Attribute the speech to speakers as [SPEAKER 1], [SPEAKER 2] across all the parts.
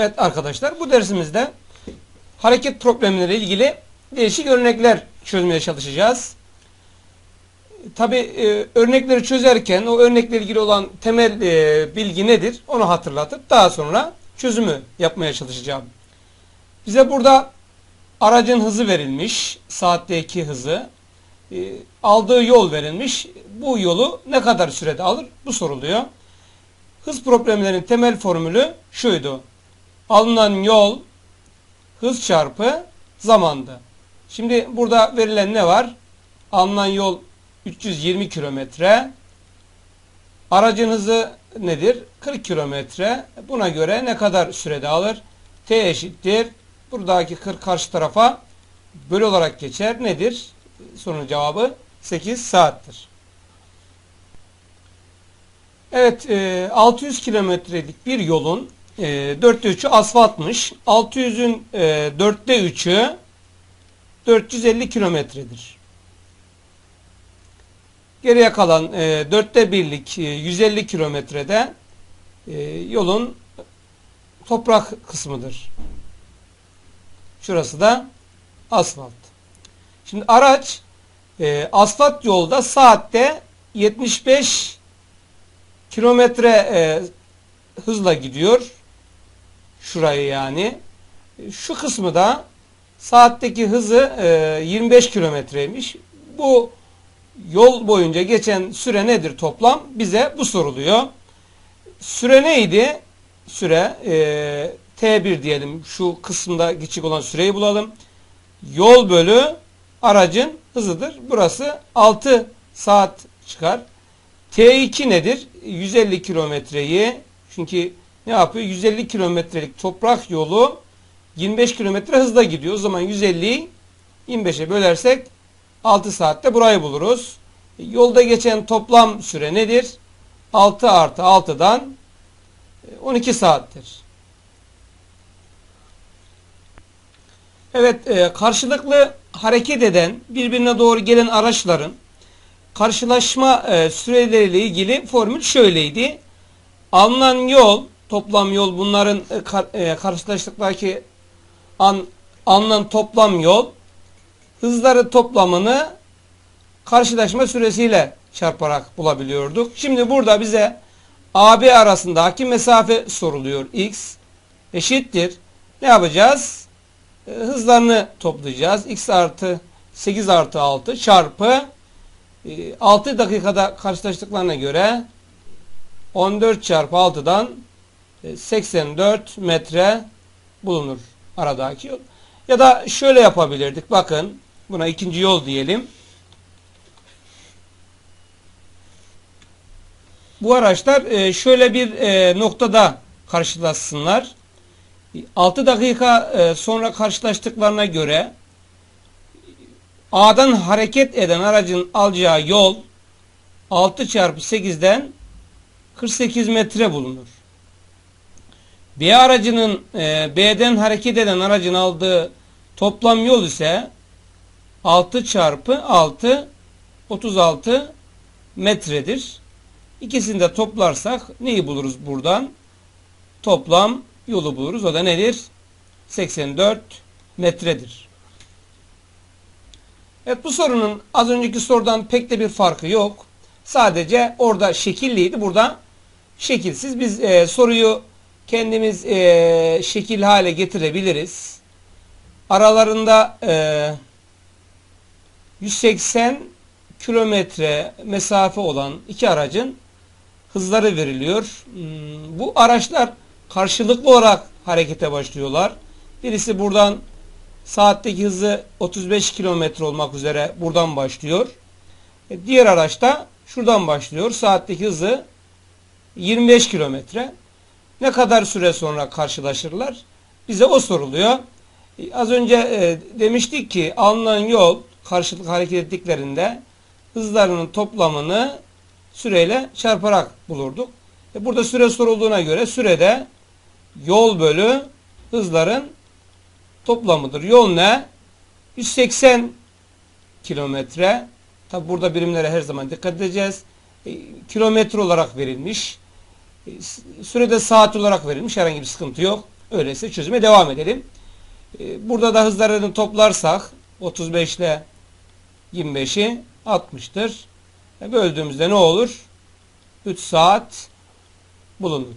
[SPEAKER 1] Evet arkadaşlar bu dersimizde hareket problemleri ilgili değişik örnekler çözmeye çalışacağız. Tabi örnekleri çözerken o örnekle ilgili olan temel e, bilgi nedir onu hatırlatıp daha sonra çözümü yapmaya çalışacağım. Bize burada aracın hızı verilmiş, saatteki hızı, e, aldığı yol verilmiş. Bu yolu ne kadar sürede alır? Bu soruluyor. Hız problemlerinin temel formülü şuydu. Alınan yol hız çarpı zamandı. Şimdi burada verilen ne var? Alınan yol 320 kilometre. Aracın hızı nedir? 40 kilometre. Buna göre ne kadar sürede alır? T eşittir. Buradaki 40 karşı tarafa böl olarak geçer. Nedir? Sorunun cevabı 8 saattir. Evet 600 kilometrelik bir yolun e, dörtte 3'ü asfaltmış. 600'ün e, dörtte 3'ü 450 kilometredir. Geriye kalan e, dörtte birlik 150 kilometrede yolun toprak kısmıdır. Şurası da asfalt. Şimdi araç asfalt yolda saatte 75 kilometre hızla gidiyor. Şurayı yani. Şu kısmı da saatteki hızı e, 25 kilometreymiş. Bu yol boyunca geçen süre nedir toplam? Bize bu soruluyor. Süre neydi? Süre e, T1 diyelim. Şu kısımda geçik olan süreyi bulalım. Yol bölü aracın hızıdır. Burası 6 saat çıkar. T2 nedir? 150 kilometreyi çünkü ne yapıyor? 150 kilometrelik toprak yolu 25 kilometre hızla gidiyor. O zaman 150'yi 25'e bölersek 6 saatte burayı buluruz. E, yolda geçen toplam süre nedir? 6 artı 6'dan 12 saattir. Evet e, karşılıklı hareket eden birbirine doğru gelen araçların karşılaşma e, süreleriyle ilgili formül şöyleydi. Alınan yol, toplam yol bunların e, e, karşılaştıktaki an, alınan toplam yol hızları toplamını karşılaşma süresiyle çarparak bulabiliyorduk. Şimdi burada bize AB arasındaki mesafe soruluyor. X eşittir. Ne yapacağız? E, hızlarını toplayacağız. X artı 8 artı 6 çarpı 6 e, dakikada karşılaştıklarına göre 14 çarpı 6'dan 84 e, metre bulunur aradaki yol. Ya da şöyle yapabilirdik. Bakın buna ikinci yol diyelim. Bu araçlar e, şöyle bir e, noktada karşılaşsınlar. 6 dakika sonra karşılaştıklarına göre A'dan hareket eden aracın alacağı yol 6 çarpı 8'den 48 metre bulunur. B aracının e, B'den hareket eden aracın aldığı toplam yol ise 6 çarpı 6 36 metredir. İkisini de toplarsak neyi buluruz buradan? Toplam yolu buluruz. O da nedir? 84 metredir. Evet bu sorunun az önceki sorudan pek de bir farkı yok. Sadece orada şekilliydi. Burada şekilsiz. Biz e, soruyu kendimiz e, şekil hale getirebiliriz. Aralarında e, 180 kilometre mesafe olan iki aracın hızları veriliyor. Hmm, bu araçlar karşılıklı olarak harekete başlıyorlar. Birisi buradan saatteki hızı 35 kilometre olmak üzere buradan başlıyor. E, diğer araçta şuradan başlıyor. Saatteki hızı 25 kilometre. Ne kadar süre sonra karşılaşırlar? Bize o soruluyor. E, az önce e, demiştik ki alınan yol karşılıklı hareket ettiklerinde hızlarının toplamını süreyle çarparak bulurduk. E, burada süre sorulduğuna göre sürede yol bölü hızların toplamıdır. Yol ne? 180 kilometre. Tabi burada birimlere her zaman dikkat edeceğiz. Kilometre olarak verilmiş. Sürede saat olarak verilmiş. Herhangi bir sıkıntı yok. Öyleyse çözüme devam edelim. E, burada da hızlarını toplarsak 35 ile 25'i 60'tır. E, böldüğümüzde ne olur? 3 saat bulunur.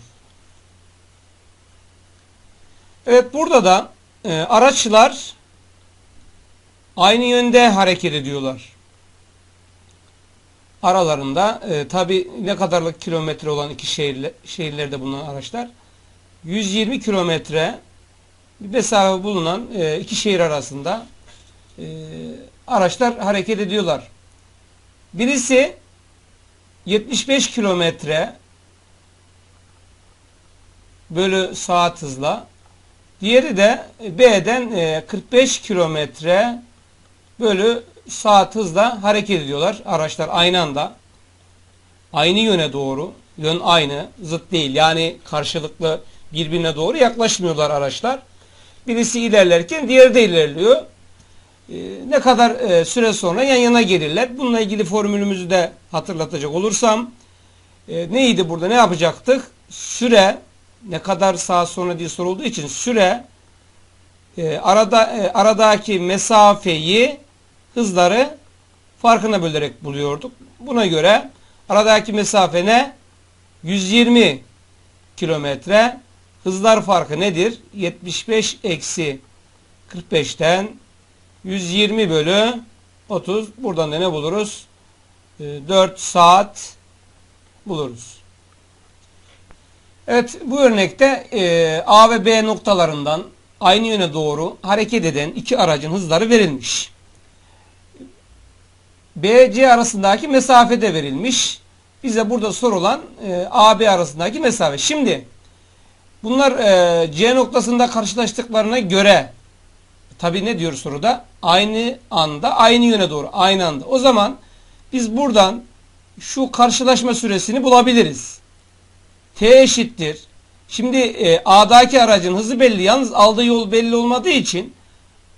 [SPEAKER 1] Evet burada da e, araçlar aynı yönde hareket ediyorlar. Aralarında e, tabi ne kadarlık kilometre olan iki şehirle, şehirlerde bulunan araçlar 120 kilometre mesafe bulunan e, iki şehir arasında e, araçlar hareket ediyorlar. Birisi 75 kilometre bölü saat hızla diğeri de B'den e, 45 kilometre bölü saat hızla hareket ediyorlar. Araçlar aynı anda aynı yöne doğru yön aynı zıt değil yani karşılıklı birbirine doğru yaklaşmıyorlar araçlar. Birisi ilerlerken diğeri de ilerliyor. Ee, ne kadar e, süre sonra yan yana gelirler. Bununla ilgili formülümüzü de hatırlatacak olursam e, neydi burada ne yapacaktık? Süre ne kadar saat sonra diye sorulduğu için süre e, arada aradaki mesafeyi hızları farkına bölerek buluyorduk. Buna göre aradaki mesafe ne? 120 kilometre. Hızlar farkı nedir? 75 eksi 45'ten 120 bölü 30. Buradan da ne buluruz? 4 ee, saat buluruz. Evet bu örnekte e, A ve B noktalarından aynı yöne doğru hareket eden iki aracın hızları verilmiş. B, C arasındaki mesafe de verilmiş. Bize burada sorulan e, A, B arasındaki mesafe. Şimdi bunlar e, C noktasında karşılaştıklarına göre Tabi ne diyor soruda? Aynı anda, aynı yöne doğru, aynı anda. O zaman biz buradan şu karşılaşma süresini bulabiliriz. T eşittir. Şimdi e, A'daki aracın hızı belli. Yalnız aldığı yol belli olmadığı için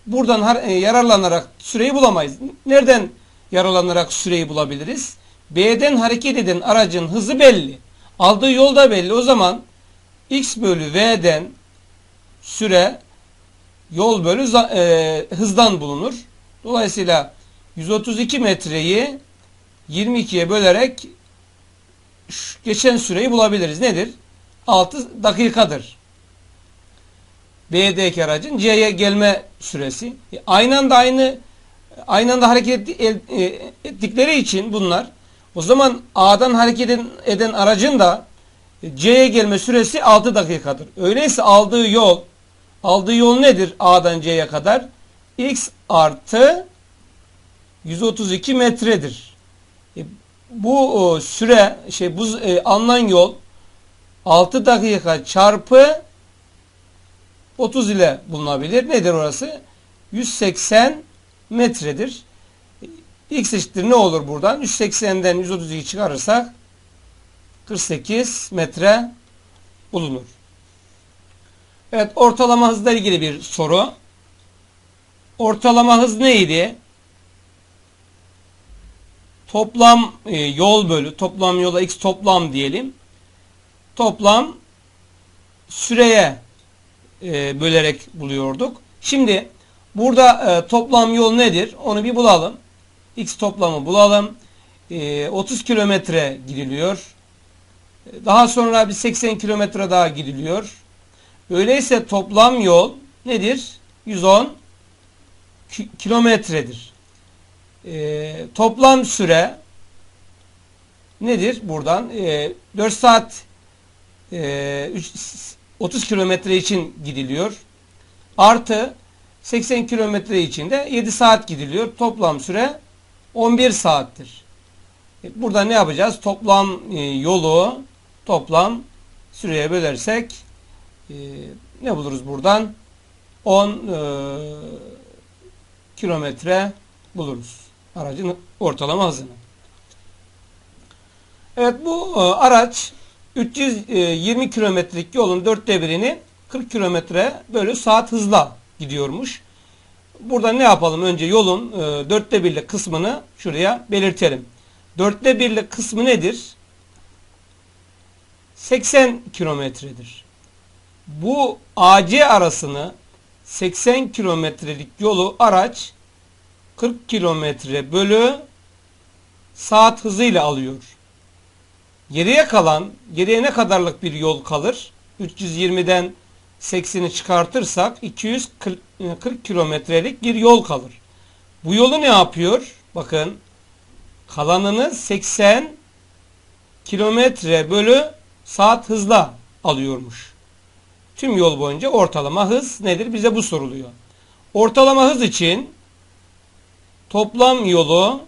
[SPEAKER 1] buradan e, yararlanarak süreyi bulamayız. Nereden yararlanarak süreyi bulabiliriz? B'den hareket eden aracın hızı belli. Aldığı yol da belli. O zaman x bölü v'den süre yol bölü e, hızdan bulunur. Dolayısıyla 132 metreyi 22'ye bölerek geçen süreyi bulabiliriz. Nedir? 6 dakikadır. B'deki aracın C'ye gelme süresi. E, aynı anda aynı aynı anda hareket e, ettikleri için bunlar o zaman A'dan hareket eden, aracın da C'ye gelme süresi 6 dakikadır. Öyleyse aldığı yol Aldığı yol nedir A'dan C'ye kadar? X artı 132 metredir. E, bu süre şey bu e, alınan yol 6 dakika çarpı 30 ile bulunabilir. Nedir orası? 180 metredir. X eşittir ne olur buradan? 180'den 132 çıkarırsak 48 metre bulunur. Evet ortalama hızla ilgili bir soru. Ortalama hız neydi? Toplam e, yol bölü toplam yola x toplam diyelim. Toplam süreye e, bölerek buluyorduk. Şimdi burada e, toplam yol nedir? Onu bir bulalım. X toplamı bulalım. E, 30 kilometre gidiliyor. Daha sonra bir 80 kilometre daha gidiliyor. Öyleyse toplam yol nedir? 110 kilometredir. Ee, toplam süre nedir? Buradan e, 4 saat e, 3, 30 kilometre için gidiliyor. Artı 80 kilometre için de 7 saat gidiliyor. Toplam süre 11 saattir. E, burada ne yapacağız? Toplam e, yolu toplam süreye bölersek e, ne buluruz buradan? 10 e, kilometre buluruz. Aracın ortalama hızını. Evet bu araç 320 kilometrelik yolun dörtte birini 40 kilometre bölü saat hızla gidiyormuş. Burada ne yapalım? Önce yolun e, dörtte birlik kısmını şuraya belirtelim. Dörtte birlik kısmı nedir? 80 kilometredir. Bu AC arasını 80 kilometrelik yolu araç 40 kilometre bölü saat hızıyla alıyor. Geriye kalan, geriye ne kadarlık bir yol kalır? 320'den 80'i çıkartırsak 240 kilometrelik bir yol kalır. Bu yolu ne yapıyor? Bakın kalanını 80 kilometre bölü saat hızla alıyormuş. Tüm yol boyunca ortalama hız nedir? Bize bu soruluyor. Ortalama hız için toplam yolu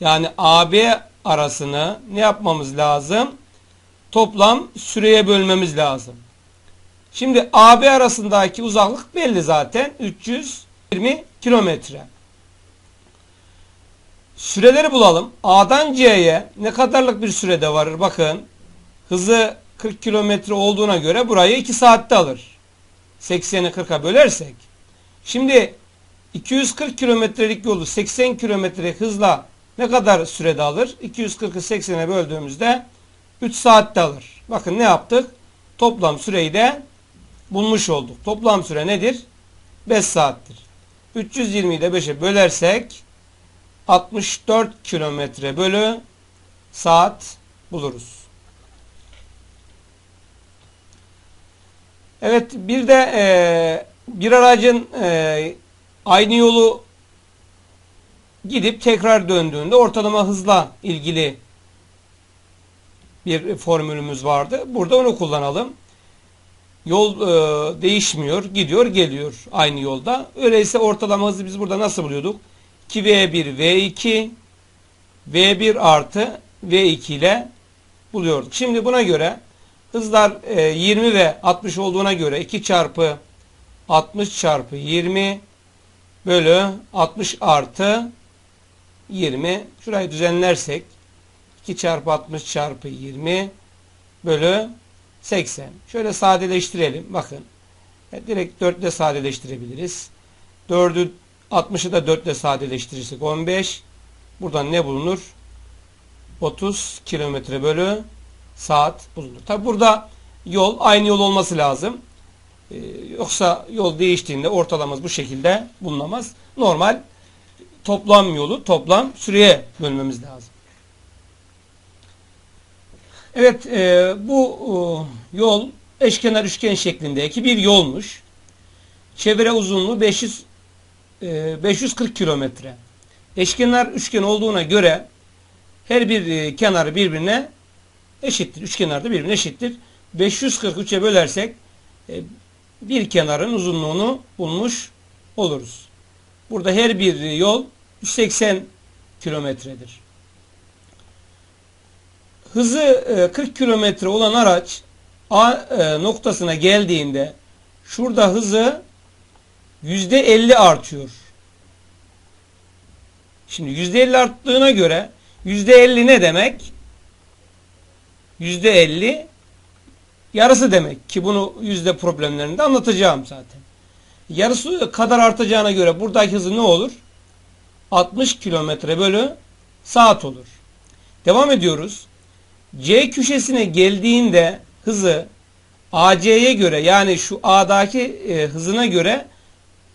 [SPEAKER 1] yani AB arasını ne yapmamız lazım? Toplam süreye bölmemiz lazım. Şimdi AB arasındaki uzaklık belli zaten. 320 kilometre. Süreleri bulalım. A'dan C'ye ne kadarlık bir sürede varır? Bakın. Hızı 40 kilometre olduğuna göre burayı 2 saatte alır. 80'i 40'a bölersek. Şimdi 240 kilometrelik yolu 80 kilometre hızla ne kadar sürede alır? 240'ı 80'e böldüğümüzde 3 saatte alır. Bakın ne yaptık? Toplam süreyi de bulmuş olduk. Toplam süre nedir? 5 saattir. 320'yi de 5'e bölersek 64 kilometre bölü saat buluruz. Evet bir de e, bir aracın e, aynı yolu gidip tekrar döndüğünde ortalama hızla ilgili bir formülümüz vardı. Burada onu kullanalım. Yol e, değişmiyor. Gidiyor geliyor aynı yolda. Öyleyse ortalama hızı biz burada nasıl buluyorduk? 2V1 V2 V1 artı V2 ile buluyorduk. Şimdi buna göre hızlar e, 20 ve 60 olduğuna göre 2 çarpı 60 çarpı 20 bölü 60 artı 20 şurayı düzenlersek 2 çarpı 60 çarpı 20 bölü 80. Şöyle sadeleştirelim. Bakın. E, direkt 4 ile sadeleştirebiliriz. 4'ü 60'ı da 4 ile sadeleştirirsek 15. Buradan ne bulunur? 30 kilometre bölü saat bulunur. Tabi burada yol aynı yol olması lazım. Ee, yoksa yol değiştiğinde ortalamamız bu şekilde bulunamaz. Normal toplam yolu toplam süreye bölmemiz lazım. Evet e, bu e, yol eşkenar üçgen şeklindeki bir yolmuş. Çevre uzunluğu 500 e, 540 kilometre. Eşkenar üçgen olduğuna göre her bir e, kenarı birbirine eşittir. Üç kenarda birbirine eşittir. 543'e bölersek e, bir kenarın uzunluğunu bulmuş oluruz. Burada her bir yol 180 kilometredir. Hızı 40 e, kilometre olan araç A e, noktasına geldiğinde şurada hızı %50 artıyor. Şimdi %50 arttığına göre %50 ne demek? %50 yarısı demek ki bunu yüzde problemlerinde anlatacağım zaten. Yarısı kadar artacağına göre buradaki hızı ne olur? 60 kilometre bölü saat olur. Devam ediyoruz. C köşesine geldiğinde hızı AC'ye göre yani şu A'daki e, hızına göre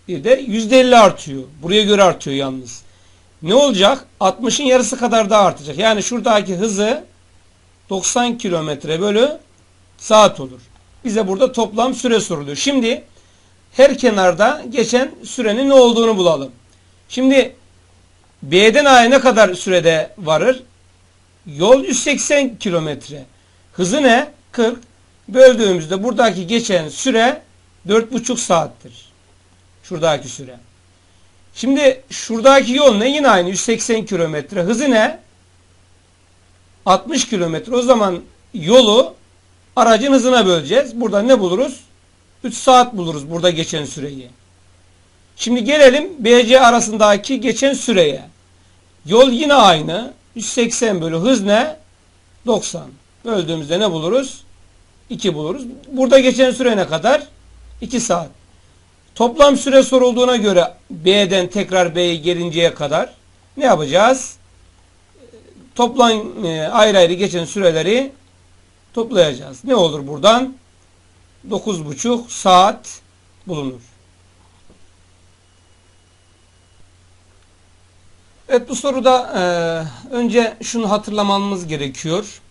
[SPEAKER 1] bir de %50 artıyor. Buraya göre artıyor yalnız. Ne olacak? 60'ın yarısı kadar daha artacak. Yani şuradaki hızı 90 kilometre bölü saat olur. Bize burada toplam süre soruluyor. Şimdi her kenarda geçen sürenin ne olduğunu bulalım. Şimdi B'den A'ya ne kadar sürede varır? Yol 180 kilometre. Hızı ne? 40. Böldüğümüzde buradaki geçen süre 4,5 saattir. Şuradaki süre. Şimdi şuradaki yol ne? Yine aynı 180 kilometre. Hızı ne? 60 kilometre. O zaman yolu aracın hızına böleceğiz. Burada ne buluruz? 3 saat buluruz burada geçen süreyi. Şimdi gelelim BC arasındaki geçen süreye. Yol yine aynı. 180 bölü hız ne? 90. Böldüğümüzde ne buluruz? 2 buluruz. Burada geçen süre ne kadar? 2 saat. Toplam süre sorulduğuna göre B'den tekrar B'ye gelinceye kadar ne yapacağız? Toplam e, ayrı ayrı geçen süreleri toplayacağız. Ne olur buradan? 9,5 saat bulunur. Evet bu soruda e, önce şunu hatırlamamız gerekiyor.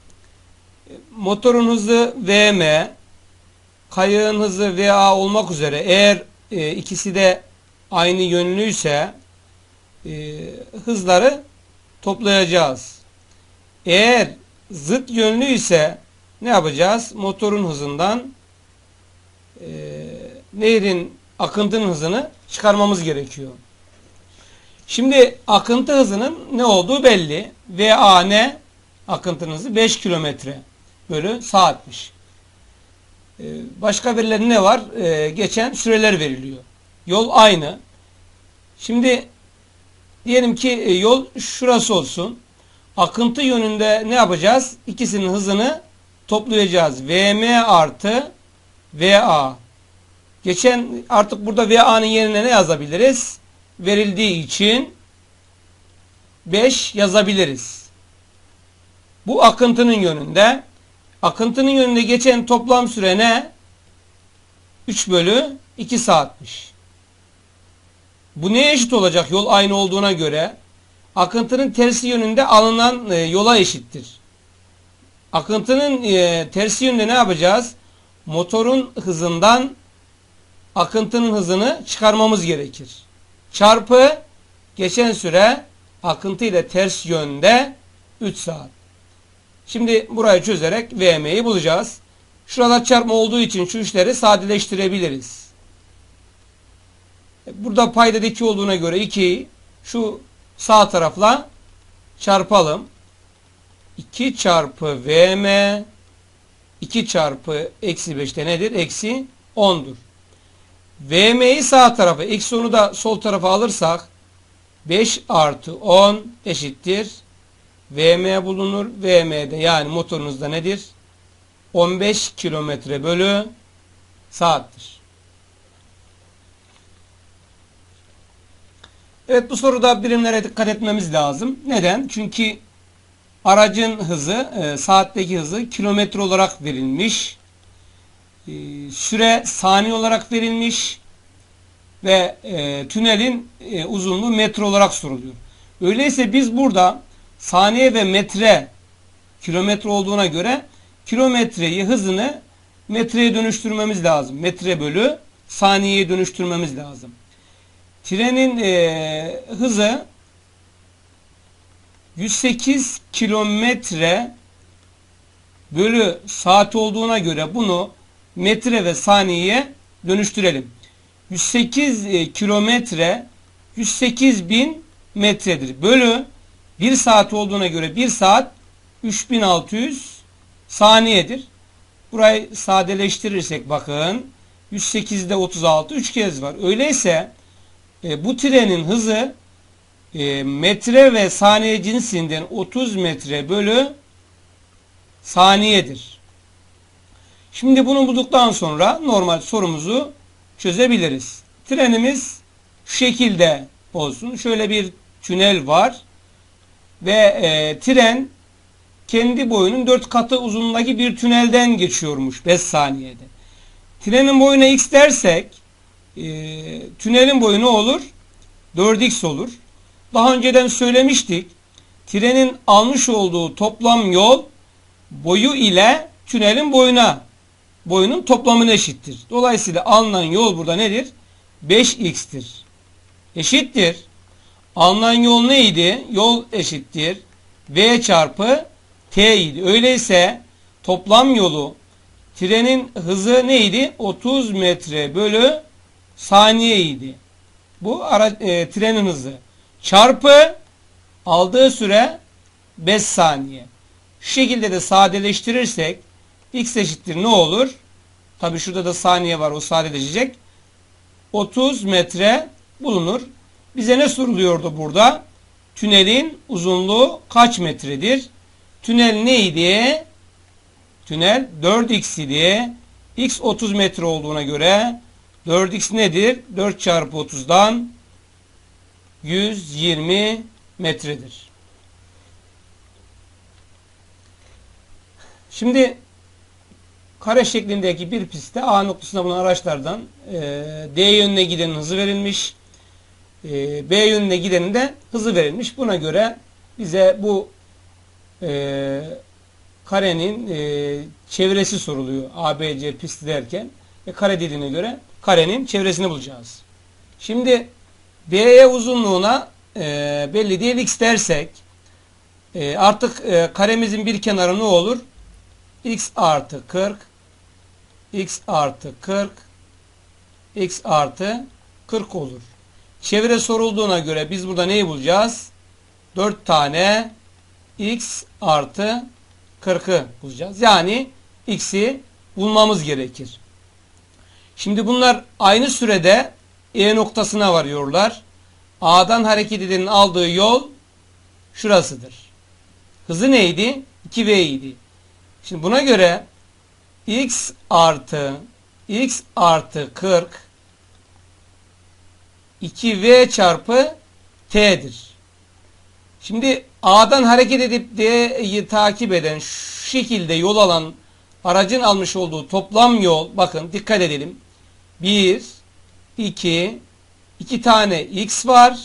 [SPEAKER 1] Motorun hızı Vm, kayığın hızı Va olmak üzere eğer e, ikisi de aynı yönlüyse e, hızları toplayacağız. Eğer zıt yönlü ise ne yapacağız? Motorun hızından e, nehrin akıntının hızını çıkarmamız gerekiyor. Şimdi akıntı hızının ne olduğu belli. VA ne? Akıntının hızı 5 kilometre bölü saatmiş. Ee, başka veriler ne var? Ee, geçen süreler veriliyor. Yol aynı. Şimdi diyelim ki e, yol şurası olsun. Akıntı yönünde ne yapacağız? İkisinin hızını toplayacağız. VM artı VA. Geçen artık burada VA'nın yerine ne yazabiliriz? Verildiği için 5 yazabiliriz. Bu akıntının yönünde. Akıntının yönünde geçen toplam süre ne? 3 bölü 2 saatmiş. Bu neye eşit olacak yol aynı olduğuna göre? Akıntının tersi yönünde alınan e, yola eşittir. Akıntının e, tersi yönünde ne yapacağız? Motorun hızından akıntının hızını çıkarmamız gerekir. Çarpı geçen süre akıntı ile ters yönde 3 saat. Şimdi burayı çözerek VM'yi bulacağız. Şurada çarpma olduğu için şu işleri sadeleştirebiliriz. Burada paydada 2 olduğuna göre 2'yi şu sağ tarafla çarpalım. 2 çarpı VM 2 çarpı eksi 5'te nedir? Eksi 10'dur. VM'yi sağ tarafa, eksi 10'u da sol tarafa alırsak 5 artı 10 eşittir. VM bulunur. VM'de yani motorunuzda nedir? 15 kilometre bölü saattir. Evet bu soruda birimlere dikkat etmemiz lazım. Neden? Çünkü aracın hızı, e, saatteki hızı kilometre olarak verilmiş. E, süre saniye olarak verilmiş. Ve e, tünelin e, uzunluğu metre olarak soruluyor. Öyleyse biz burada saniye ve metre kilometre olduğuna göre kilometreyi hızını metreye dönüştürmemiz lazım. Metre bölü saniyeye dönüştürmemiz lazım. Trenin e, hızı 108 kilometre bölü saat olduğuna göre bunu metre ve saniyeye dönüştürelim. 108 e, kilometre 108 bin metredir. Bölü 1 saat olduğuna göre 1 saat 3600 saniyedir. Burayı sadeleştirirsek bakın 108'de 36 3 kez var. Öyleyse e, bu trenin hızı e, metre ve saniye cinsinden 30 metre bölü saniyedir. Şimdi bunu bulduktan sonra normal sorumuzu çözebiliriz. Trenimiz şu şekilde olsun. Şöyle bir tünel var ve e, tren kendi boyunun 4 katı uzunluğundaki bir tünelden geçiyormuş 5 saniyede. Trenin boyuna x dersek e, tünelin boyu ne olur? 4x olur. Daha önceden söylemiştik. Trenin almış olduğu toplam yol boyu ile tünelin boyuna boyunun toplamına eşittir. Dolayısıyla alınan yol burada nedir? 5x'tir. Eşittir. Alınan yol neydi? Yol eşittir. V çarpı T idi. Öyleyse toplam yolu trenin hızı neydi? 30 metre bölü saniye idi. Bu ara, e, trenin hızı. Çarpı aldığı süre 5 saniye. Şu şekilde de sadeleştirirsek x eşittir ne olur? Tabi şurada da saniye var o sadeleşecek. 30 metre bulunur. Bize ne soruluyordu burada? Tünelin uzunluğu kaç metredir? Tünel neydi? Tünel 4x idi. x 30 metre olduğuna göre 4x nedir? 4 çarpı 30'dan 120 metredir. Şimdi kare şeklindeki bir pistte A noktasına bulunan araçlardan e, D yönüne gidenin hızı verilmiş. E, B yönüne gidenin de hızı verilmiş. Buna göre bize bu e, karenin e, çevresi soruluyor. ABC pisti derken. Ve kare dediğine göre karenin çevresini bulacağız. Şimdi BE uzunluğuna e, belli değil x dersek e, artık e, karemizin bir kenarı ne olur? x artı 40 x artı 40 x artı 40 olur. Çevre sorulduğuna göre biz burada neyi bulacağız? 4 tane x artı 40'ı bulacağız. Yani x'i bulmamız gerekir. Şimdi bunlar aynı sürede E noktasına varıyorlar. A'dan hareket edenin aldığı yol şurasıdır. Hızı neydi? 2v idi. Şimdi buna göre x artı x artı 40 2v çarpı t'dir. Şimdi A'dan hareket edip D'yi takip eden şu şekilde yol alan aracın almış olduğu toplam yol bakın dikkat edelim. 1 2 2 tane x var.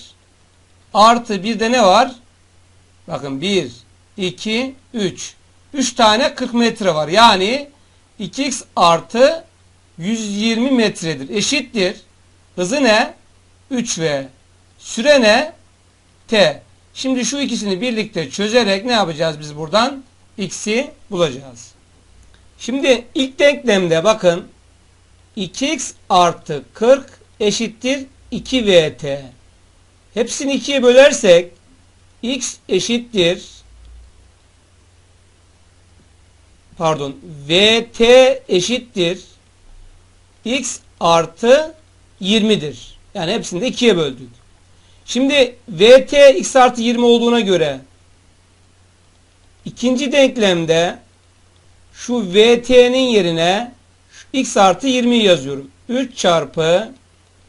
[SPEAKER 1] Artı bir de ne var? Bakın 1 2 3 3 tane 40 metre var. Yani 2x artı 120 metredir. Eşittir. Hızı ne? 3v. Süre ne? t. Şimdi şu ikisini birlikte çözerek ne yapacağız biz buradan? x'i bulacağız. Şimdi ilk denklemde bakın 2x artı 40 eşittir 2vt. Hepsini 2'ye bölersek x eşittir pardon vt eşittir x artı 20'dir. Yani hepsini de 2'ye böldük. Şimdi vt x artı 20 olduğuna göre ikinci denklemde şu vt'nin yerine x artı 20 yazıyorum. 3 çarpı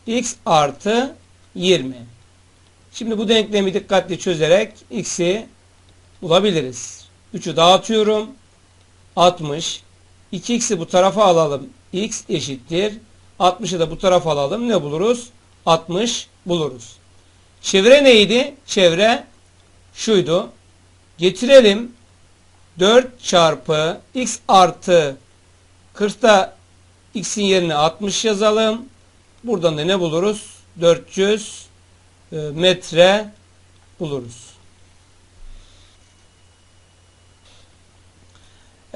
[SPEAKER 1] x artı 20. Şimdi bu denklemi dikkatli çözerek x'i bulabiliriz. 3'ü dağıtıyorum. 60. 2x'i bu tarafa alalım. x eşittir. 60'ı da bu tarafa alalım. Ne buluruz? 60 buluruz. Çevre neydi? Çevre şuydu. Getirelim. 4 çarpı x artı 40'ta x'in yerine 60 yazalım. Buradan da ne buluruz? 400 e, metre buluruz.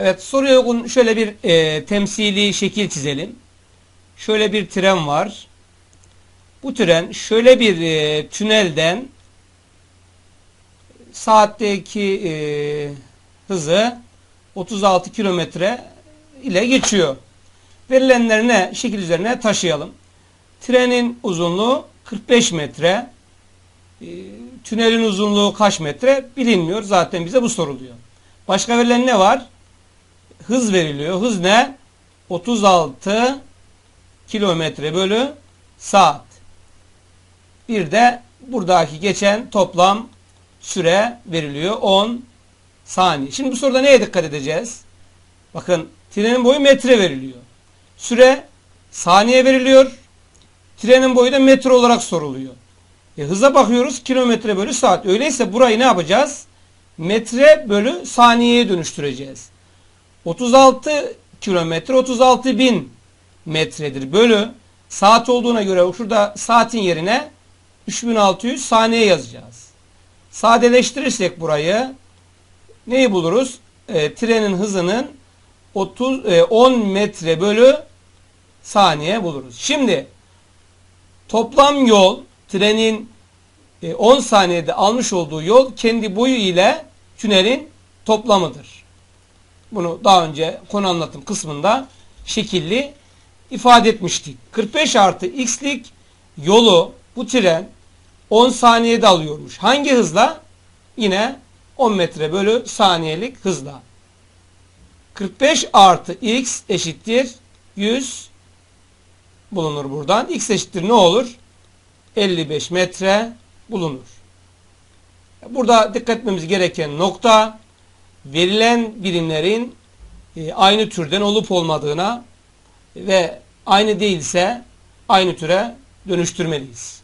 [SPEAKER 1] Evet soruya uygun şöyle bir e, temsili şekil çizelim. Şöyle bir tren var. Bu tren şöyle bir e, tünelden saatteki e, hızı 36 kilometre ile geçiyor. Verilenleri ne? Şekil üzerine taşıyalım. Trenin uzunluğu 45 metre. E, tünelin uzunluğu kaç metre bilinmiyor. Zaten bize bu soruluyor. Başka verilen ne var? Hız veriliyor. Hız ne? 36 kilometre bölü saat. Bir de buradaki geçen toplam süre veriliyor. 10 saniye. Şimdi bu soruda neye dikkat edeceğiz? Bakın trenin boyu metre veriliyor. Süre saniye veriliyor. Trenin boyu da metre olarak soruluyor. E, hıza bakıyoruz kilometre bölü saat. Öyleyse burayı ne yapacağız? Metre bölü saniyeye dönüştüreceğiz. 36 kilometre 36 bin metredir. Bölü saat olduğuna göre şurada saatin yerine 3600 saniye yazacağız. Sadeleştirirsek burayı neyi buluruz? E, trenin hızının 30 e, 10 metre bölü saniye buluruz. Şimdi toplam yol trenin e, 10 saniyede almış olduğu yol kendi boyu ile tünelin toplamıdır. Bunu daha önce konu anlatım kısmında şekilli ifade etmiştik. 45 artı x'lik yolu bu tren 10 saniyede alıyormuş. Hangi hızla? Yine 10 metre bölü saniyelik hızla. 45 artı x eşittir 100 bulunur buradan. x eşittir ne olur? 55 metre bulunur. Burada dikkat etmemiz gereken nokta verilen birimlerin e, aynı türden olup olmadığına ve aynı değilse aynı türe dönüştürmeliyiz.